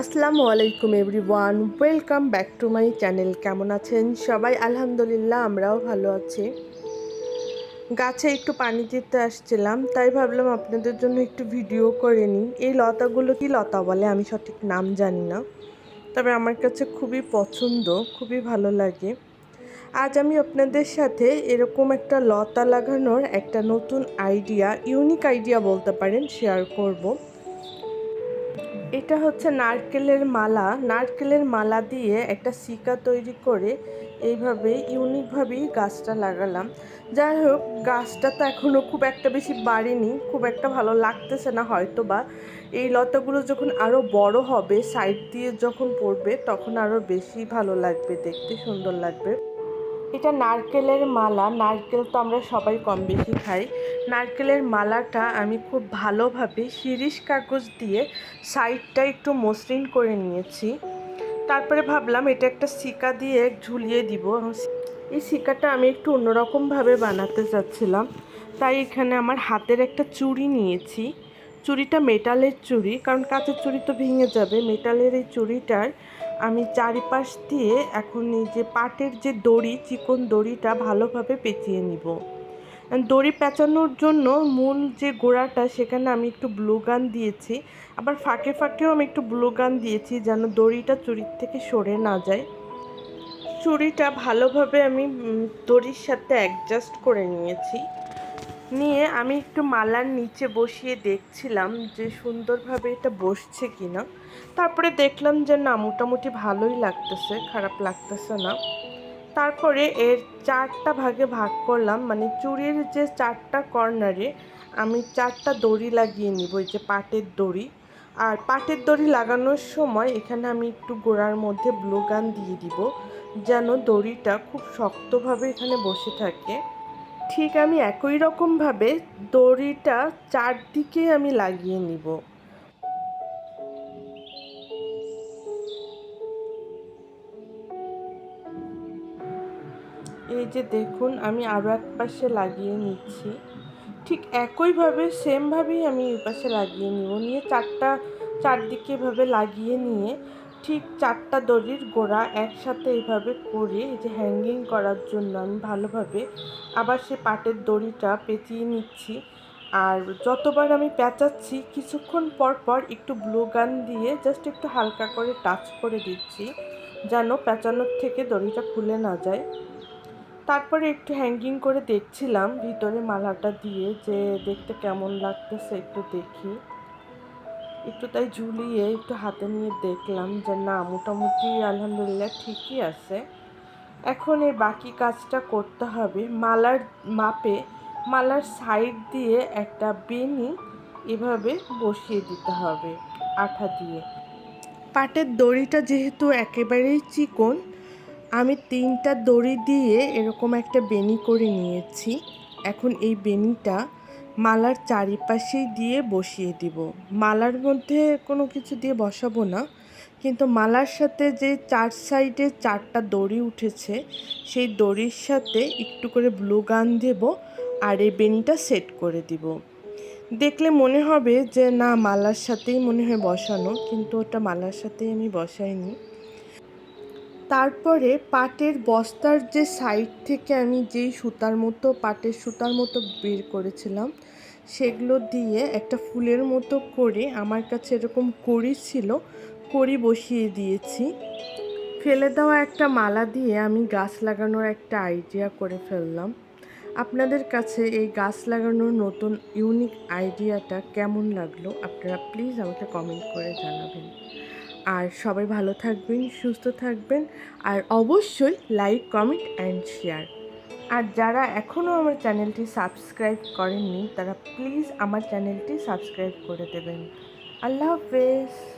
আসসালামু আলাইকুম everyone, welcome back to my channel. কেমন আছেন সবাই? আলহামদুলিল্লাহ, আমরাও ভালো আছি। গাছে একটু পানি দিতে আসছিলাম, তাই ভাবলাম আপনাদের জন্য একটু ভিডিও করে নিই। এই লতাগুলো কি লতা বলে? আমি সঠিক নাম জানি না। তবে আমার কাছে খুবই পছন্দ, খুবই ভালো লাগে। আজ আমি আপনাদের সাথে এরকম একটা লতা লাগানোর একটা নতুন আইডিয়া, ইউনিক আইডিয়া বলতে পারেন, শেয়ার করব। এটা হচ্ছে নারকেলের মালা। নারকেলের মালা দিয়ে একটা সিকা তৈরি করে এইভাবে ইউনিকভাবেই গাছটা লাগালাম। যাই হোক, গাছটা তো এখনও খুব একটা বেশি বাড়েনি। খুব একটা ভালো লাগতেছে না হয়তো বা এই লতাগুলো যখন আরও বড় হবে সাইড দিয়ে যখন পড়বে, তখন আরও বেশি ভালো লাগবে, দেখতে সুন্দর লাগবে। এটা নারকেলের মালা। নারকেল তো আমরা সবাই কম বেশি খাই। নারকেলের মালাটা আমি খুব ভালোভাবে শিরিষ কাগজ দিয়ে সাইডটা একটু মসৃণ করে নিয়েছি। তারপরে ভাবলাম এটা একটা সিকা দিয়ে ঝুলিয়ে দিব। এই সিকাটা আমি একটু অন্যরকমভাবে বানাতে চাচ্ছিলাম তাই এখানে আমার হাতের একটা চুড়ি নিয়েছি। চুড়িটা মেটালের চুড়ি, কারণ কাঁচের চুড়ি তো ভেঙে যাবে। মেটালের এই চুড়িটার আমি চারিপাশ দিয়ে এখন এই যে পাটের যে দড়ি, চিকন দড়িটা ভালোভাবে পেঁচিয়ে নিব। দড়ি পেঁচানোর জন্য মূল যে গোড়াটা, সেখানে আমি একটু ব্লু গান দিয়েছি। আবার ফাঁকে ফাঁকেও আমি একটু ব্লু গান দিয়েছি যেন দড়িটা চুরির থেকে সরে না যায়। চুড়িটা ভালোভাবে আমি দড়ির সাথে অ্যাডজাস্ট করে নিয়েছি। নিয়ে আমি একটু মালার নিচে বসিয়ে দেখছিলাম যে সুন্দরভাবে এটা বসছে কি না তারপরে দেখলাম যে না, মোটামুটি ভালোই লাগতেছে, খারাপ লাগতেছে না। তারপরে এর চারটা ভাগে ভাগ করলাম মানে চুড়ির যে চারটা কর্নারে আমি চারটা দড়ি লাগিয়ে নিব, এই যে পাটের দড়ি। আর পাটের দড়ি লাগানোর সময় এখানে আমি একটু গোড়ার মধ্যে ব্লোগান দিয়ে দিব, যেন দড়িটা খুব শক্তভাবে এখানে বসে থাকে। ঠিক আমি একই রকমভাবে দড়িটা চারদিকে আমি লাগিয়ে নিব। এই যে দেখুন, আমি আরও এক পাশে লাগিয়ে নিচ্ছি। ঠিক একইভাবে সেমভাবেই আমি এই পাশে লাগিয়ে নিব। নিয়ে চারটা চারদিকে এভাবে লাগিয়ে নিয়ে ঠিক চারটা দড়ির গোড়া একসাথে এইভাবে করে এই যে হ্যাঙ্গিং করার জন্য আমি ভালোভাবে আবার সে পাটের দড়িটা পেঁচিয়ে নিচ্ছি। আর যতবার আমি পেঁচাচ্ছি, কিছুক্ষণ পর পর একটু ব্লু গান দিয়ে জাস্ট একটু হালকা করে টাচ করে দিচ্ছি, যেন পেঁচানোর থেকে দড়িটা খুলে না যায়। তারপরে একটু হ্যাঙ্গিং করে দেখছিলাম, ভিতরে মালাটা দিয়ে যে দেখতে কেমন লাগতেছে একটু দেখি। একটু তাই ঝুলিয়ে একটু হাতে নিয়ে দেখলাম যে না, মোটামুটি আলহামদুলিল্লাহ ঠিকই আছে। এখন এই বাকি কাজটা করতে হবে। মালার মাপে, মালার সাইড দিয়ে একটা বেনি এভাবে বসিয়ে দিতে হবে আঠা দিয়ে। পাটের দড়িটা যেহেতু একেবারেই চিকন, আমি তিনটা দড়ি দিয়ে এরকম একটা বেনি করে নিয়েছি। এখন এই বেনিটা মালার চারিপাশেই দিয়ে বসিয়ে দিব। মালার মধ্যে কোনো কিছু দিয়ে বসাবো না, কিন্তু মালার সাথে যে চার সাইডে চারটা দড়ি উঠেছে, সেই দড়ির সাথে একটু করে ব্লু গান দেব আর এই বেনিটা সেট করে দিব। দেখলে মনে হবে যে, না, মালার সাথেই মনে হয় বসানো, কিন্তু ওটা মালার সাথেই আমি বসাইনি। তারপরে পাটের বস্তার যে সাইড থেকে আমি যেই সুতার মতো, পাটের সুতার মতো বের করেছিলাম সেগুলো দিয়ে একটা ফুলের মতো করে আমার কাছে এরকম কড়ি ছিল, কড়ি বসিয়ে দিয়েছি। ফেলে দেওয়া একটা মালা দিয়ে আমি গাছ লাগানোর একটা আইডিয়া করে ফেললাম। আপনাদের কাছে এই গাছ লাগানোর নতুন ইউনিক আইডিয়াটা কেমন লাগল আপনারা প্লিজ আমাকে কমেন্ট করে জানাবেন। আর সবাই ভালো থাকবেন, সুস্থ থাকবেন, আর অবশ্যই লাইক কমেন্ট অ্যান্ড শেয়ার আর যারা এখনও আমার চ্যানেলটি সাবস্ক্রাইব করেননি, তারা প্লিজ আমার চ্যানেলটি সাবস্ক্রাইব করে দেবেন। আল্লাহ হাফেজ।